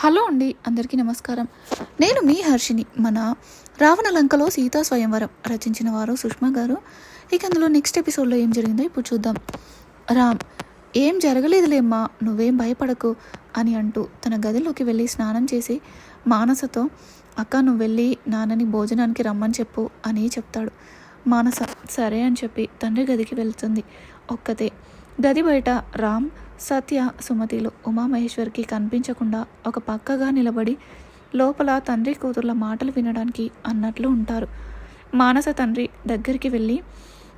Hello అండి అందరికీ నమస్కారం. నేను మీ హర్షిని. మన రావణ లంకలో సీతా స్వయంవరం రచించిన వారు సుష్మా గారు. ఇక అందులో నెక్స్ట్ ఎపిసోడ్లో ఏం జరిగిందో ఇప్పుడు చూద్దాం. రామ్ ఏం జరగలేదులేమ్మా నువ్వేం భయపడకు అని అంటూ తన గదిలోకి వెళ్ళి స్నానం చేసి మానసతో అక్క నువ్వు వెళ్ళి నాన్నని భోజనానికి రమ్మని చెప్పు అని చెప్తాడు. మానస సరే అని చెప్పి తండ్రి గదికి వెళ్తుంది. ఒక్కతే. గది బయట రామ్ సత్య సుమతిలు ఉమామహేశ్వర్కి కనిపించకుండా ఒక పక్కగా నిలబడి లోపల తండ్రి కూతుర్ల మాటలు వినడానికి అన్నట్లు ఉంటారు. మానస తండ్రి దగ్గరికి వెళ్ళి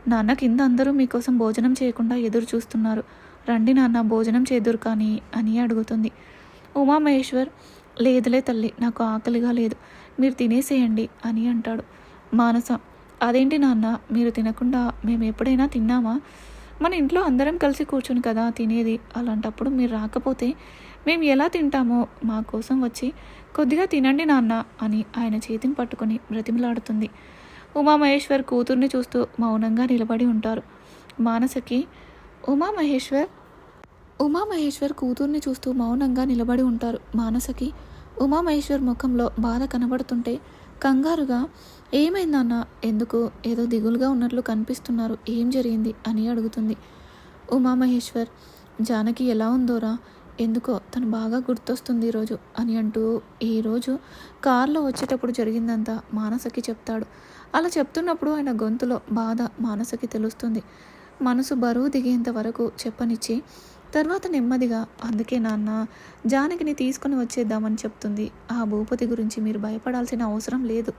నాన్న కింద అందరూ మీకోసం భోజనం చేయకుండా ఎదురు చూస్తున్నారు. రండి నాన్న భోజనం చేదురు కానీ అని అడుగుతుంది. ఉమామహేశ్వర్ లేదులే తల్లి నాకు ఆకలిగా లేదు. మీరు తినేసేయండి అని అంటాడు. మానస అదేంటి నాన్న మీరు తినకుండా మేము ఎప్పుడైనా తిన్నామా? మన ఇంట్లో అందరం కలిసి కూర్చుని కదా తినేది. అలాంటప్పుడు మీరు రాకపోతే మేము ఎలా తింటామో మా కోసం వచ్చి కొద్దిగా తినండి నాన్న అని ఆయన చేతిని పట్టుకొని బ్రతిమలాడుతుంది. ఉమామహేశ్వర్ కూతుర్ని చూస్తూ మౌనంగా నిలబడి ఉంటారు. మానసకి ఉమామహేశ్వర్. ఉమామహేశ్వర్ కూతుర్ని చూస్తూ మౌనంగా నిలబడి ఉంటారు. మానసకి ఉమామహేశ్వర్ ముఖంలో బాధ కనబడుతుంటే కంగారుగా ఏమైందన్న ఎందుకు? ఏదో దిగులుగా ఉన్నట్లు కనిపిస్తున్నారు. ఏం జరిగింది? అని అడుగుతుంది. ఉమామహేశ్వర్ జానకి ఎలా ఉందోరా? ఎందుకో? తను బాగా గుర్తొస్తుంది ఈరోజు అని అంటూ ఈరోజు కారులో వచ్చేటప్పుడు జరిగిందంతా మానసకి చెప్తాడు. అలా చెప్తున్నప్పుడు ఆయన గొంతులో బాధ మానసకి తెలుస్తుంది. మనసు బరువు దిగేంత వరకు చెప్పనిచ్చి తర్వాత నెమ్మదిగా అందుకే నాన్న జానకిని తీసుకుని వచ్చేద్దామని చెప్తుంది. ఆ భూపతి గురించి మీరు భయపడాల్సిన అవసరం లేదు.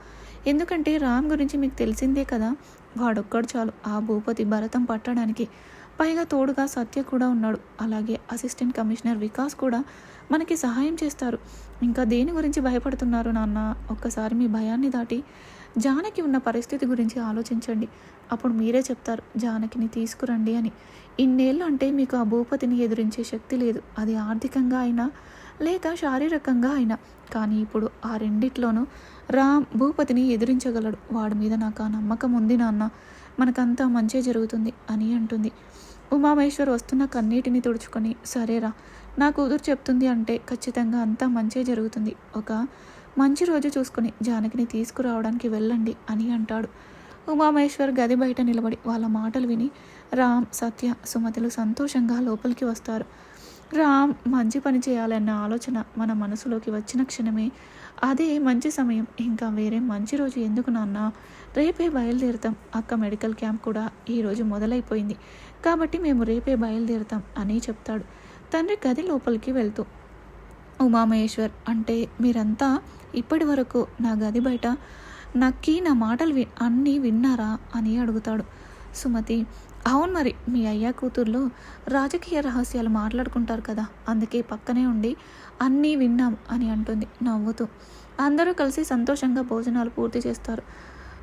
ఎందుకంటే రామ్ గురించి మీకు తెలిసిందే కదా వాడొక్కడు చాలు. ఆ భూపతి భరతం పట్టడానికి పైగా తోడుగా సత్య కూడా ఉన్నాడు. అలాగే అసిస్టెంట్ కమిషనర్ వికాస్ కూడా మనకి సహాయం చేస్తారు. ఇంకా దేని గురించి భయపడుతున్నారు నాన్న? ఒక్కసారి మీ భయాన్ని దాటి జానకి ఉన్న పరిస్థితి గురించి ఆలోచించండి. అప్పుడు మీరే చెప్తారు జానకిని తీసుకురండి అని. ఇన్నేళ్ళు అంటే మీకు ఆ భూపతిని ఎదిరించే శక్తి లేదు. అది ఆర్థికంగా అయినా లేక శారీరకంగా అయినా. కానీ ఇప్పుడు ఆ రెండిట్లోనూ రామ్ భూపతిని ఎదిరించగలడు. వాడి మీద నాకు ఆ నమ్మకం ఉంది నాన్న. మనకంతా మంచే జరుగుతుంది అని అంటుంది. ఉమామేశ్వర్ వస్తున్న కన్నీటిని తుడుచుకొని సరేరా నా కూతురు చెప్తుంది అంటే ఖచ్చితంగా అంతా మంచే జరుగుతుంది. ఒక మంచి రోజు చూసుకుని జానకిని తీసుకురావడానికి వెళ్ళండి అని అంటాడు. ఉమామేశ్వర్ గది బయట నిలబడి వాళ్ళ మాటలు విని రామ్ సత్య సుమతులు సంతోషంగా లోపలికి వస్తారు. రామ్ మంచి పని చేయాలన్న ఆలోచన మన మనసులోకి వచ్చిన క్షణమే. అదే మంచి సమయం. ఇంకా వేరే మంచి రోజు ఎందుకు నాన్న? రేపే బయలుదేరుతాం. అక్క మెడికల్ క్యాంప్ కూడా ఈరోజు మొదలైపోయింది. కాబట్టి మేము రేపే బయలుదేరుతాం అని చెప్తాడు. తండ్రి గది లోపలికి వెళ్తూ ఉమామహేశ్వర్ అంటే మీరంతా ఇప్పటి వరకు నా గది బయట నక్కి నా మాటలు వి అన్నీ విన్నారా? అని అడుగుతాడు. సుమతి అవును మరి మీ అయ్యా కూతుర్లు రాజకీయ రహస్యాలు మాట్లాడుకుంటారు కదా అందుకే పక్కనే ఉండి అన్నీ విన్నాం అని అంటుంది నవ్వుతూ. అందరూ కలిసి సంతోషంగా భోజనాలు పూర్తి చేస్తారు.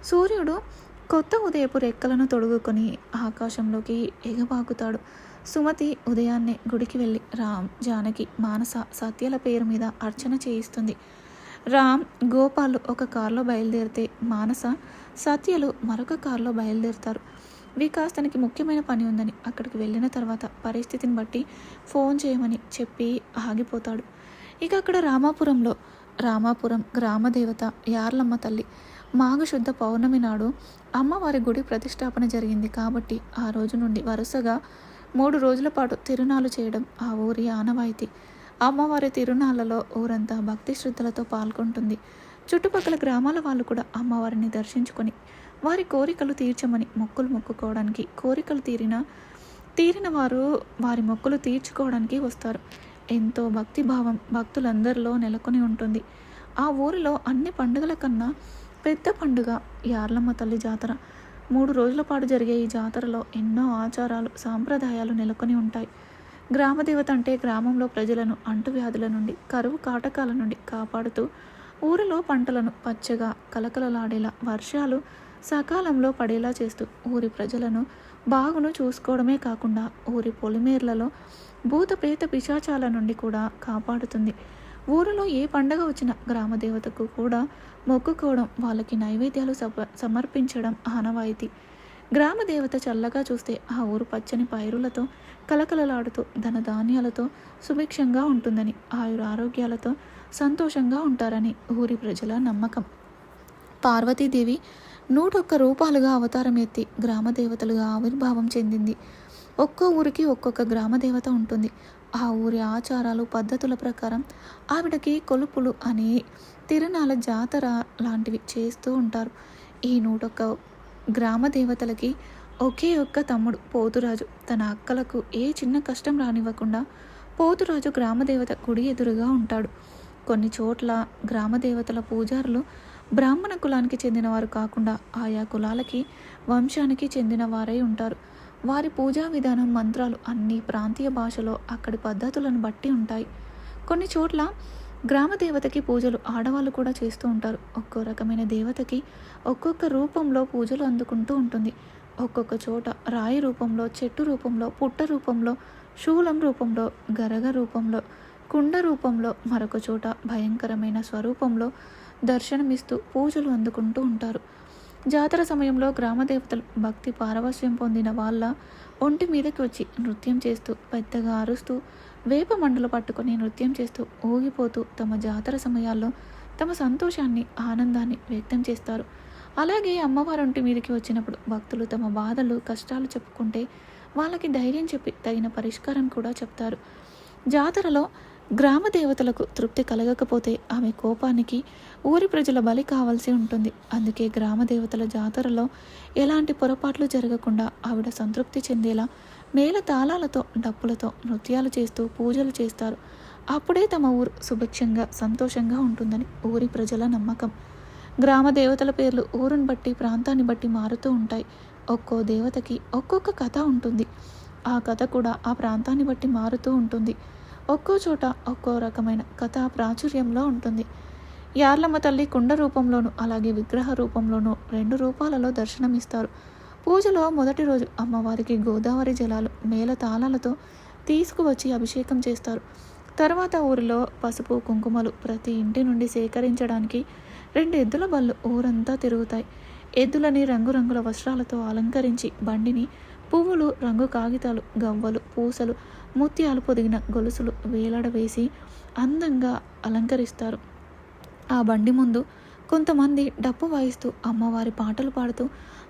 సూర్యుడు కొత్త ఉదయపు రెక్కలను తొడుగుకొని ఆకాశంలోకి ఎగబాకుతాడు. సుమతి ఉదయాన్నే గుడికి వెళ్ళి రామ్ జానకి మానస సత్యల పేరు మీద అర్చన చేయిస్తుంది. రామ్ గోపాల్ ఒక కారులో బయలుదేరితే మానస సత్యలు మరొక కారులో బయలుదేరుతారు. వికాస్ తనకి ముఖ్యమైన పని ఉందని అక్కడికి వెళ్ళిన తర్వాత పరిస్థితిని బట్టి ఫోన్ చేయమని చెప్పి ఆగిపోతాడు. ఇక అక్కడ రామాపురంలో రామాపురం గ్రామదేవత యార్లమ్మ తల్లి మాఘశుద్ధ పౌర్ణమి నాడు అమ్మవారి గుడి ప్రతిష్టాపన జరిగింది కాబట్టి ఆ రోజు నుండి వరుసగా మూడు రోజుల పాటు తిరునాలు చేయడం ఆ ఊరి ఆనవాయితీ. అమ్మవారి తిరునాళ్ళలో ఊరంతా భక్తి శ్రద్ధలతో పాల్గొంటుంది. చుట్టుపక్కల గ్రామాల వాళ్ళు కూడా అమ్మవారిని దర్శించుకొని వారి కోరికలు తీర్చమని మొక్కులు మొక్కుకోవడానికి కోరికలు తీరిన తీరిన వారు వారి మొక్కులు తీర్చుకోవడానికి వస్తారు. ఎంతో భక్తిభావం భక్తులందరిలో నెలకొని ఉంటుంది. ఆ ఊరిలో అన్ని పండుగల కన్నా పెద్ద పండుగ యార్లమ్మ తల్లి జాతర. మూడు రోజుల పాటు జరిగే ఈ జాతరలో ఎన్నో ఆచారాలు సాంప్రదాయాలు నెలకొని ఉంటాయి. గ్రామదేవత అంటే గ్రామంలో ప్రజలను అంటువ్యాధుల నుండి కరువు కాటకాల నుండి కాపాడుతూ ఊరిలో పంటలను పచ్చగా కలకలలాడేలా వర్షాలు సకాలంలో పడేలా చేస్తూ ఊరి ప్రజలను బాగును చూసుకోవడమే కాకుండా ఊరి పొలిమేర్లలో భూత ప్రేత పిశాచాల నుండి కూడా కాపాడుతుంది. ఊరిలో ఏ పండగ వచ్చినా గ్రామదేవతకు కూడా మొక్కుకోవడం వాళ్ళకి నైవేద్యాలు సమర్పించడం ఆనవాయితీ. గ్రామ దేవత చల్లగా చూస్తే ఆ ఊరు పచ్చని పైరులతో కలకలలాడుతూ ధనధాన్యాలతో సుభిక్షంగా ఉంటుందని ఆయుర ఆరోగ్యాలతో సంతోషంగా ఉంటారని ఊరి ప్రజల నమ్మకం. పార్వతీదేవి నూటొక్క రూపాలుగా అవతారం ఎత్తి గ్రామ దేవతలుగా ఆవిర్భావం చెందింది. ఒక్కో ఊరికి ఒక్కొక్క గ్రామ దేవత ఉంటుంది. ఆ ఊరి ఆచారాలు పద్ధతుల ప్రకారం ఆవిడకి కొలుపులు అని తిరణాల జాతర లాంటివి చేస్తూ ఉంటారు. ఈ నూటొక్క గ్రామ దేవతలకి ఒకే ఒక్క తమ్ముడు పోతురాజు. తన అక్కలకు ఏ చిన్న కష్టం రానివ్వకుండా పోతురాజు గ్రామదేవత గుడి ఎదురుగా ఉంటాడు. కొన్ని చోట్ల గ్రామదేవతల పూజారులు బ్రాహ్మణ కులానికి చెందినవారు కాకుండా ఆయా కులాలకి వంశానికి చెందిన వారై ఉంటారు. వారి పూజా విధానం మంత్రాలు అన్ని ప్రాంతీయ భాషలో అక్కడి పద్ధతులను బట్టి ఉంటాయి. కొన్ని చోట్ల గ్రామ దేవతకి పూజలు ఆడవాళ్ళు కూడా చేస్తూ ఉంటారు. ఒక్కో రకమైన దేవతకి ఒక్కొక్క రూపంలో పూజలు అందుకుంటూ ఉంటుంది. ఒక్కొక్క చోట రాయి రూపంలో చెట్టు రూపంలో పుట్ట రూపంలో శూలం రూపంలో గరగ రూపంలో కుండ రూపంలో మరొక చోట భయంకరమైన స్వరూపంలో దర్శనమిస్తూ పూజలు అందుకుంటూ ఉంటారు. జాతర సమయంలో గ్రామ దేవతలు భక్తి పారవస్యం పొందిన వాళ్ళ ఒంటి మీదకి వచ్చి నృత్యం చేస్తూ పెద్దగా అరుస్తూ వేప మండలు పట్టుకొని నృత్యం చేస్తూ ఊగిపోతూ తమ జాతర సమయాల్లో తమ సంతోషాన్ని ఆనందాన్ని వ్యక్తం చేస్తారు. అలాగే అమ్మవారి ఒంటి మీదకి వచ్చినప్పుడు భక్తులు తమ బాధలు కష్టాలు చెప్పుకుంటే వాళ్ళకి ధైర్యం చెప్పి తగిన పరిష్కారం కూడా చెప్తారు. జాతరలో గ్రామ దేవతలకు తృప్తి కలగకపోతే ఆమె కోపానికి ఊరి ప్రజల బలి కావాల్సి ఉంటుంది. అందుకే గ్రామ దేవతల జాతరలో ఎలాంటి పొరపాట్లు జరగకుండా ఆవిడ సంతృప్తి చెందేలా మేళ తాళాలతో డప్పులతో నృత్యాలు చేస్తూ పూజలు చేస్తారు. అప్పుడే తమ ఊరు సుభిక్షంగా సంతోషంగా ఉంటుందని ఊరి ప్రజల నమ్మకం. గ్రామ దేవతల పేర్లు ఊరుని బట్టి ప్రాంతాన్ని బట్టి మారుతూ ఉంటాయి. ఒక్కో దేవతకి ఒక్కొక్క కథ ఉంటుంది. ఆ కథ కూడా ఆ ప్రాంతాన్ని బట్టి మారుతూ ఉంటుంది. ఒక్కో చోట ఒక్కో రకమైన కథ ప్రాచుర్యంలో ఉంటుంది. యార్లమ్మ తల్లి కుండ రూపంలోను అలాగే విగ్రహ రూపంలోనూ రెండు రూపాలలో దర్శనమిస్తారు. పూజలో మొదటి రోజు అమ్మవారికి గోదావరి జలాలు మేళ తాళాలతో తీసుకువచ్చి అభిషేకం చేస్తారు. తర్వాత ఊరిలో పసుపు కుంకుమలు ప్రతి ఇంటి నుండి సేకరించడానికి రెండు ఎద్దుల బళ్ళు ఊరంతా తిరుగుతాయి. ఎద్దులని రంగురంగుల వస్త్రాలతో అలంకరించి బండిని పువ్వులు రంగు కాగితాలు గవ్వలు పూసలు ముత్యాలు పొదిగిన గొలుసులు వేలాడవేసి అందంగా అలంకరిస్తారు. ఆ బండి ముందు కొంతమంది డప్పు వాయిస్తూ అమ్మవారి పాటలు పాడుతూ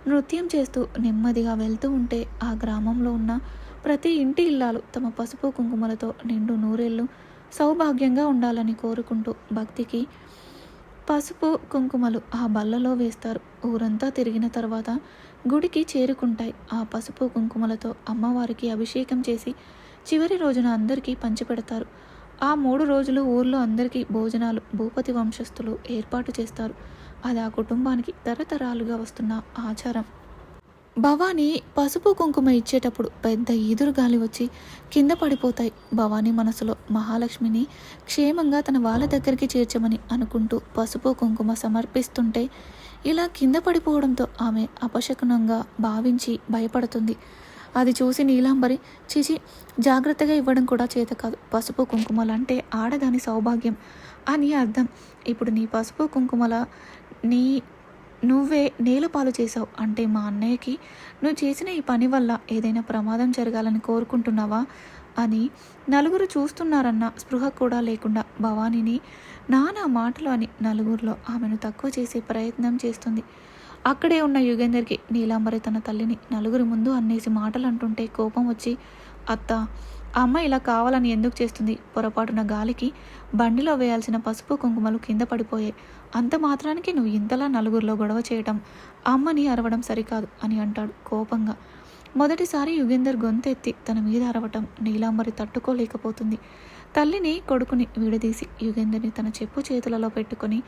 నృత్యం చేస్తూ నెమ్మదిగా వెళ్తూ ఉంటే ఆ గ్రామంలో ఉన్న ప్రతి ఇంటి ఇల్లాలు తమ పసుపు కుంకుమలతో నిండు నూరేళ్ళు సౌభాగ్యంగా ఉండాలని కోరుకుంటూ భక్తికి పసుపు కుంకుమలు ఆ బల్లలో వేస్తారు. ఊరంతా తిరిగిన తర్వాత గుడికి చేరుకుంటాయి. ఆ పసుపు కుంకుమలతో అమ్మవారికి అభిషేకం చేసి చివరి రోజున అందరికీ పంచిపెడతారు ఆ మూడు రోజులు ఊర్లో అందరికీ భోజనాలు భూపతి వంశస్థులు ఏర్పాటు చేస్తారు. అది ఆ కుటుంబానికి తరతరాలుగా వస్తున్న ఆచారం. భవానీ పసుపు కుంకుమ ఇచ్చేటప్పుడు పెద్ద ఈదురు గాలి వచ్చి కింద పడిపోతాయి. భవానీ మనసులో మహాలక్ష్మిని క్షేమంగా తన వాళ్ళ దగ్గరికి చేర్చమని అనుకుంటూ పసుపు కుంకుమ సమర్పిస్తుంటే ఇలా కింద పడిపోవడంతో ఆమె అపశకునంగా భావించి భయపడుతుంది. అది చూసి నీలాంబరి చీచి జాగ్రత్తగా ఇవ్వడం కూడా చేత కాదు. పసుపు కుంకుమలంటే ఆడదాని సౌభాగ్యం అని అర్థం. ఇప్పుడు నీ పసుపు కుంకుమల నీ నువ్వే నేలపాలు చేసావు అంటే మా అన్నయ్యకి నువ్వు చేసిన ఈ పని వల్ల ఏదైనా ప్రమాదం జరగాలని కోరుకుంటున్నావా? అని నలుగురు చూస్తున్నారన్న స్పృహ కూడా లేకుండా భవానీని నానా మాటలు అని నలుగురిలో ఆమెను తక్కువ చేసే ప్రయత్నం చేస్తుంది. అక్కడే ఉన్న యుగేందర్కి నీలాంబరి తన తల్లిని నలుగురి ముందు అన్నేసి మాటలు అంటుంటే కోపం వచ్చి అత్త ఆ అమ్మ ఇలా కావాలని ఎందుకు చేస్తుంది? పొరపాటున గాలికి బండిలో వేయాల్సిన పసుపు కుంకుమలు కింద పడిపోయాయి. అంత మాత్రానికి నువ్వు ఇంతలా నలుగురిలో గొడవ చేయటం అమ్మని అరవడం సరికాదు అని అంటాడు కోపంగా. మొదటిసారి యుగేందర్ గొంతెత్తి తన మీద అరవటం నీలాంబరి తట్టుకోలేకపోతుంది. తల్లిని కొడుకుని విడదీసి యుగేందర్ని తన చెప్పు చేతులలో పెట్టుకొని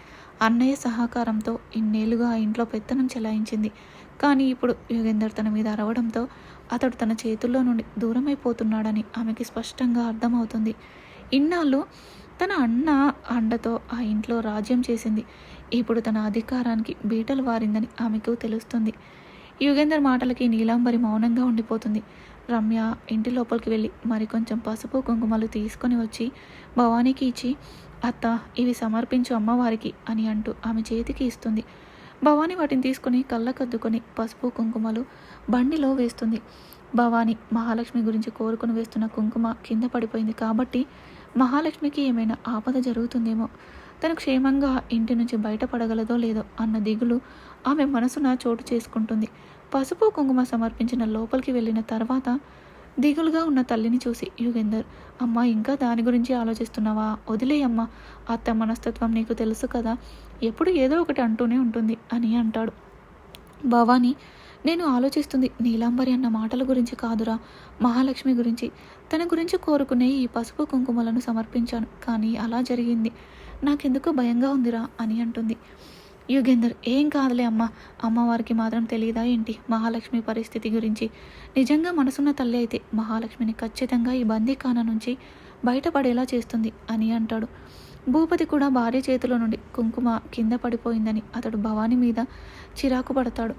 అన్నయ్య సహకారంతో ఇన్నేళ్ళుగా ఆ ఇంట్లో పెత్తనం చెలాయించింది. కానీ ఇప్పుడు యుగేందర్ తన మీద అరవడంతో అతడు తన చేతుల్లో నుండి దూరమైపోతున్నాడని ఆమెకి స్పష్టంగా అర్థమవుతుంది. ఇన్నాళ్ళు తన అన్న అండతో ఆ ఇంట్లో రాజ్యం చేసింది. ఇప్పుడు తన అధికారానికి బీటలు వారిందని ఆమెకు తెలుస్తుంది. యుగేందర్ మాటలకి నీలాంబరి మౌనంగా ఉండిపోతుంది. రమ్య ఇంటి లోపలికి వెళ్ళి మరి కొంచెం పసుపు కుంకుమలు తీసుకొని వచ్చి భవానీకి ఇచ్చి అత్త ఇవి సమర్పించు అమ్మవారికి అని అంటూ ఆమె చేతికి ఇస్తుంది. భవానీ వాటిని తీసుకొని కళ్ళకద్దుకొని పసుపు కుంకుమలు బండిలో వేస్తుంది. భవానీ మహాలక్ష్మి గురించి కోరుకుని వేస్తున్న కుంకుమ కింద పడిపోయింది కాబట్టి మహాలక్ష్మికి ఏమైనా ఆపద జరుగుతుందేమో తను క్షేమంగా ఇంటి నుంచి బయటపడగలదో లేదో అన్న దిగులు ఆమె మనసున చోటు చేసుకుంటుంది. పసుపు కుంకుమ సమర్పించిన లోపలికి వెళ్ళిన తర్వాత దిగులుగా ఉన్న తల్లిని చూసి యుగేందర్ అమ్మ ఇంకా దాని గురించి ఆలోచిస్తున్నావా? వదిలేయమ్మా అత్త మనస్తత్వం నీకు తెలుసు కదా ఎప్పుడు ఏదో ఒకటి అంటూనే ఉంటుంది అని అంటాడు. భవానీ నేను ఆలోచిస్తుంది నీలాంబరి అన్న మాటల గురించి కాదురా మహాలక్ష్మి గురించి. తన గురించి కోరుకునే ఈ పసుపు కుంకుమలను సమర్పించాను కానీ అలా జరిగింది. నాకెందుకో భయంగా ఉందిరా అని అంటుంది. యుగేందర్ ఏం కాదులే అమ్మ. అమ్మవారికి మాత్రం తెలియదా ఏంటి? మహాలక్ష్మి పరిస్థితి గురించి. నిజంగా మనసున్న తల్లి అయితే మహాలక్ష్మిని ఖచ్చితంగా ఈ బందీఖాన నుంచి బయటపడేలా చేస్తుంది అని అంటాడు. భూపతి కూడా భార్య చేతిలో నుండి కుంకుమ కింద పడిపోయిందని అతడు భవాని మీద చిరాకు పడతాడు.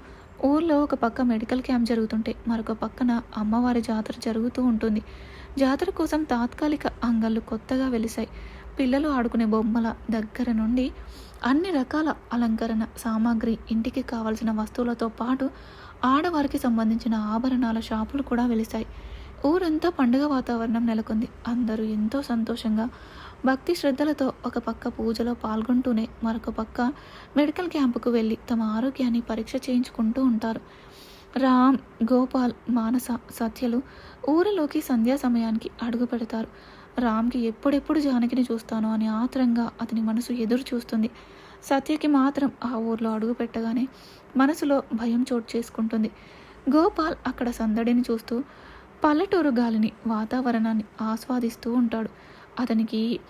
ఊర్లో ఒక పక్క మెడికల్ క్యాంప్ జరుగుతుంటే మరొక పక్కన అమ్మవారి జాతర జరుగుతూ ఉంటుంది. జాతర కోసం తాత్కాలిక అంగళ్ళు కొత్తగా వెలిశాయి. పిల్లలు ఆడుకునే బొమ్మల దగ్గర నుండి అన్ని రకాల అలంకరణ సామాగ్రి ఇంటికి కావలసిన వస్తువులతో పాటు ఆడవారికి సంబంధించిన ఆభరణాల షాపులు కూడా వెలిశాయి. ఊరంతా పండుగ వాతావరణం నెలకొంది. అందరూ ఎంతో సంతోషంగా భక్తి శ్రద్ధలతో ఒక పక్క పూజలో పాల్గొంటూనే మరొక పక్క మెడికల్ క్యాంపుకు వెళ్ళి తమ ఆరోగ్యాన్ని పరీక్ష చేయించుకుంటూ ఉంటారు. రామ్ గోపాల్ మానస సత్యలు ఊరిలోకి సంధ్యా సమయానికి అడుగు పెడతారు. రామ్కి ఎప్పుడెప్పుడు జానకిని చూస్తాను అని ఆత్రంగా అతని మనసు ఎదురు చూస్తుంది. సత్యకి మాత్రం ఆ ఊర్లో అడుగు పెట్టగానే మనసులో భయం చోటు చేసుకుంటుంది. గోపాల్ అక్కడ సందడిని చూస్తూ పల్లెటూరు గాలిని వాతావరణాన్ని ఆస్వాదిస్తూ ఉంటాడు. అతనికి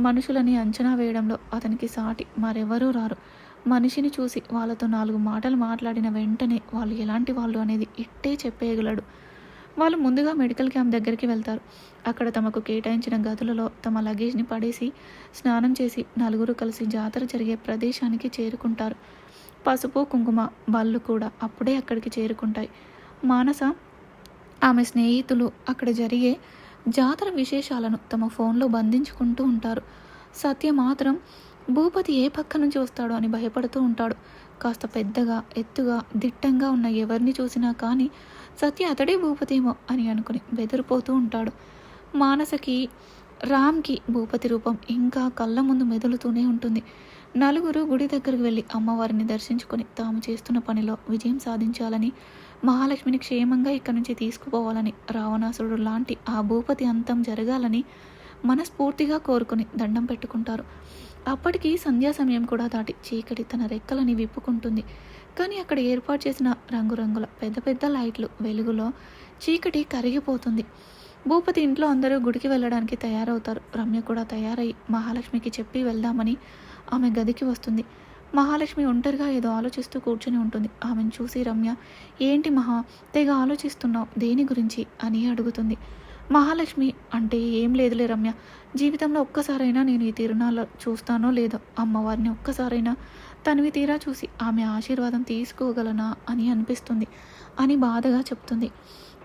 మనుషులని అంచనా వేయడంలో అతనికి సాటి మరెవరూ రారు. మనిషిని చూసి వాళ్ళతో నాలుగు మాటలు మాట్లాడిన వెంటనే వాళ్ళు ఎలాంటి వాళ్ళు అనేది ఇట్టే చెప్పేయగలడు. వాళ్ళు ముందుగా మెడికల్ క్యాంప్ దగ్గరికి వెళ్తారు. అక్కడ తమకు కేటాయించిన గదులలో తమ లగేజ్ని పడేసి స్నానం చేసి నలుగురు కలిసి జాతర జరిగే ప్రదేశానికి చేరుకుంటారు. పసుపు కుంకుమ బళ్ళు కూడా అప్పుడే అక్కడికి చేరుకుంటాయి. మానస ఆమె స్నేహితులు అక్కడ జరిగే జాతర విశేషాలను తమ ఫోన్లో బంధించుకుంటూ ఉంటారు. సత్య మాత్రం భూపతి ఏ పక్క నుంచి వస్తాడో? అని భయపడుతూ ఉంటాడు. కాస్త పెద్దగా ఎత్తుగా దిట్టంగా ఉన్న ఎవరిని చూసినా కానీ సత్య అతడే భూపతేమో అని అనుకుని బెదిరిపోతూ ఉంటాడు. మానసకి రామ్కి భూపతి రూపం ఇంకా కళ్ళ ముందు మెదులుతూనే ఉంటుంది. నలుగురు గుడి దగ్గరికి వెళ్ళి అమ్మవారిని దర్శించుకొని తాము చేస్తున్న పనిలో విజయం సాధించాలని మహాలక్ష్మిని క్షేమంగా ఇక్కడి నుంచి తీసుకుపోవాలని రావణాసురుడు లాంటి ఆ భూపతి అంతం జరగాలని మనస్ఫూర్తిగా కోరుకుని దండం పెట్టుకుంటారు. అప్పటికి సంధ్యా సమయం కూడా దాటి చీకటి తన రెక్కలని విప్పుకుంటుంది. కానీ అక్కడ ఏర్పాటు చేసిన రంగురంగుల పెద్ద పెద్ద లైట్లు వెలుగులో చీకటి కరిగిపోతుంది. భూపతి ఇంట్లో అందరూ గుడికి వెళ్ళడానికి తయారవుతారు. రమ్య కూడా తయారై మహాలక్ష్మికి చెప్పి వెళ్దామని ఆమె గదికి వస్తుంది. మహాలక్ష్మి ఒంటరిగా ఏదో ఆలోచిస్తూ కూర్చొని ఉంటుంది. ఆమెను చూసి రమ్య ఏంటి మహా తెగ ఆలోచిస్తున్నావు? దేని గురించి? అని అడుగుతుంది. మహాలక్ష్మి అంటే ఏం లేదులే రమ్య. జీవితంలో ఒక్కసారైనా నేను ఈ తిరునాళ్ళ చూస్తానో లేదో అమ్మవారిని ఒక్కసారైనా తనివి తీరా చూసి ఆమె ఆశీర్వాదం తీసుకోగలనా? అని అనిపిస్తుంది. అని బాధగా చెప్తుంది.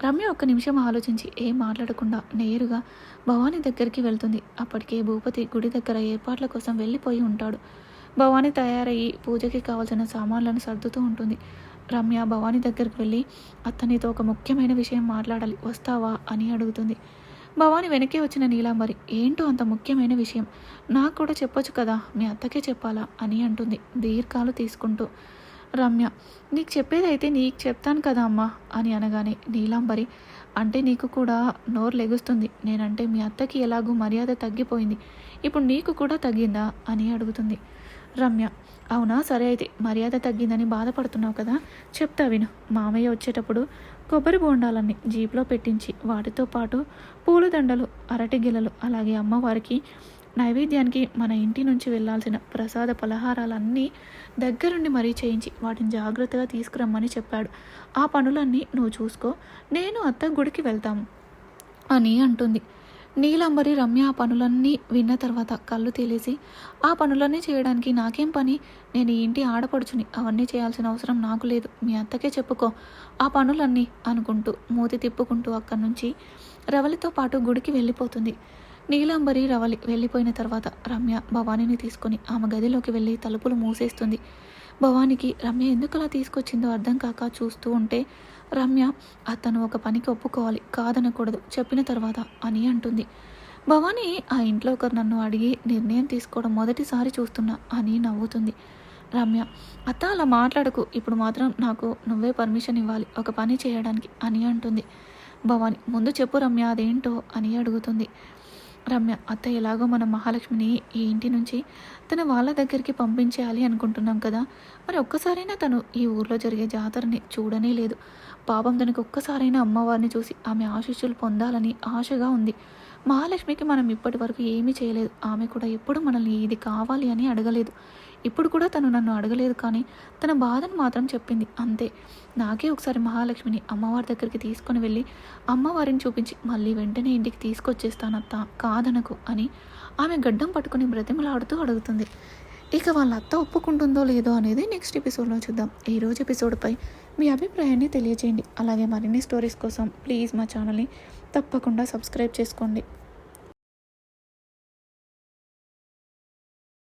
రమ్య ఒక్క నిమిషం ఆలోచించి ఏం మాట్లాడకుండా? నేరుగా భవానీ దగ్గరికి వెళ్తుంది. అప్పటికే భూపతి గుడి దగ్గర ఏర్పాట్ల కోసం వెళ్ళిపోయి ఉంటాడు. భవానీ తయారయ్యి పూజకి కావాల్సిన సామాన్లను సర్దుతూ ఉంటుంది. రమ్య భవానీ దగ్గరికి వెళ్ళి అతనితో ఒక ముఖ్యమైన విషయం మాట్లాడాలి. వస్తావా? అని అడుగుతుంది. భవాని వెనకే వచ్చిన నీలాంబరి ఏంటో అంత ముఖ్యమైన విషయం? నాకు కూడా చెప్పొచ్చు కదా మీ అత్తకే చెప్పాలా? అని అంటుంది దీర్ఘాలు తీసుకుంటూ. రమ్య నీకు చెప్పేదైతే నీకు చెప్తాను కదా అమ్మా అని అనగానే నీలాంబరి అంటే నీకు కూడా నోరు లెగుస్తుంది. నేనంటే మీ అత్తకి ఎలాగూ మర్యాద తగ్గిపోయింది. ఇప్పుడు నీకు కూడా తగ్గిందా అని అడుగుతుంది. రమ్య అవునా? సరే అయితే మర్యాద తగ్గిందని బాధపడుతున్నావు కదా? చెప్తా విను. మామయ్య వచ్చేటప్పుడు కొబ్బరి బోండాలన్నీ జీప్లో పెట్టించి వాటితో పాటు పూలదండలు అరటి గిలలు అలాగే అమ్మవారికి నైవేద్యానికి మన ఇంటి నుంచి వెళ్ళాల్సిన ప్రసాద పలహారాలన్నీ దగ్గరుండి మరీ చేయించి వాటిని జాగ్రత్తగా తీసుకురమ్మని చెప్పాడు. ఆ పనులన్నీ నువ్వు చూసుకో. నేను అత్త గుడికి వెళ్తాము అని అంటుంది. నీలాంబరి రమ్య ఆ పనులన్నీ విన్న తర్వాత కళ్ళు తేలేసి ఆ పనులన్నీ చేయడానికి నాకేం పని? నేను ఈ ఇంటి ఆడపడుచుని అవన్నీ చేయాల్సిన అవసరం నాకు లేదు. మీ అత్తకే చెప్పుకో. ఆ పనులన్నీ అనుకుంటూ మూతి తిప్పుకుంటూ అక్కడి నుంచి రవలితో పాటు గుడికి వెళ్ళిపోతుంది. నీలాంబరి రవలి వెళ్ళిపోయిన తర్వాత రమ్య భవానీని తీసుకొని ఆమె గదిలోకి వెళ్ళి తలుపులు మూసేస్తుంది. భవానికి రమ్య ఎందుకు అలా తీసుకొచ్చిందో అర్థం కాక చూస్తూ ఉంటే రమ్య అతను ఒక పనికి ఒప్పుకోవాలి కాదనకూడదు చెప్పిన తర్వాత అని అంటుంది. భవానీ ఆ ఇంట్లో ఒకరు నన్ను అడిగి నిర్ణయం తీసుకోవడం మొదటిసారి చూస్తున్నా అని నవ్వుతుంది. రమ్య అత్త అలా మాట్లాడకు ఇప్పుడు మాత్రం నాకు నువ్వే పర్మిషన్ ఇవ్వాలి ఒక పని చేయడానికి అని అంటుంది. భవాని ముందు చెప్పు రమ్య అదేంటో అని అడుగుతుంది. రమ్య అత్త ఎలాగో మన మహాలక్ష్మిని ఈ ఇంటి నుంచి తన వాళ్ళ దగ్గరికి పంపించేయాలి అనుకుంటున్నాం కదా మరి ఒక్కసారైనా తను ఈ ఊర్లో జరిగే జాతరని చూడనే లేదు. పాపం తనకు ఒక్కసారైనా అమ్మవారిని చూసి ఆమె ఆశీస్సులు పొందాలని ఆశగా ఉంది. మహాలక్ష్మికి మనం ఇప్పటి వరకు ఏమీ చేయలేదు. ఆమె కూడా ఎప్పుడు మనల్ని ఇది కావాలి అని అడగలేదు. ఇప్పుడు కూడా తను నన్ను అడగలేదు కానీ తన బాధను మాత్రం చెప్పింది. అంతే. నాకే ఒకసారి మహాలక్ష్మిని అమ్మవారి దగ్గరికి తీసుకొని వెళ్ళి అమ్మవారిని చూపించి మళ్ళీ వెంటనే ఇంటికి తీసుకొచ్చేస్తానత్త కాదనకు అని ఆమె గడ్డం పట్టుకొని బ్రతిమలాడుతూ అడుగుతుంది. ఇక వాళ్ళ అత్త ఒప్పుకుంటుందో లేదో అనేది నెక్స్ట్ ఎపిసోడ్లో చూద్దాం. ఈ రోజు ఎపిసోడ్పై మీ అభిప్రాయాన్ని తెలియజేయండి అలాగే మరిన్ని స్టోరీస్ కోసం ప్లీజ్ మా ఛానల్ని తప్పకుండా సబ్స్క్రైబ్ చేసుకోండి.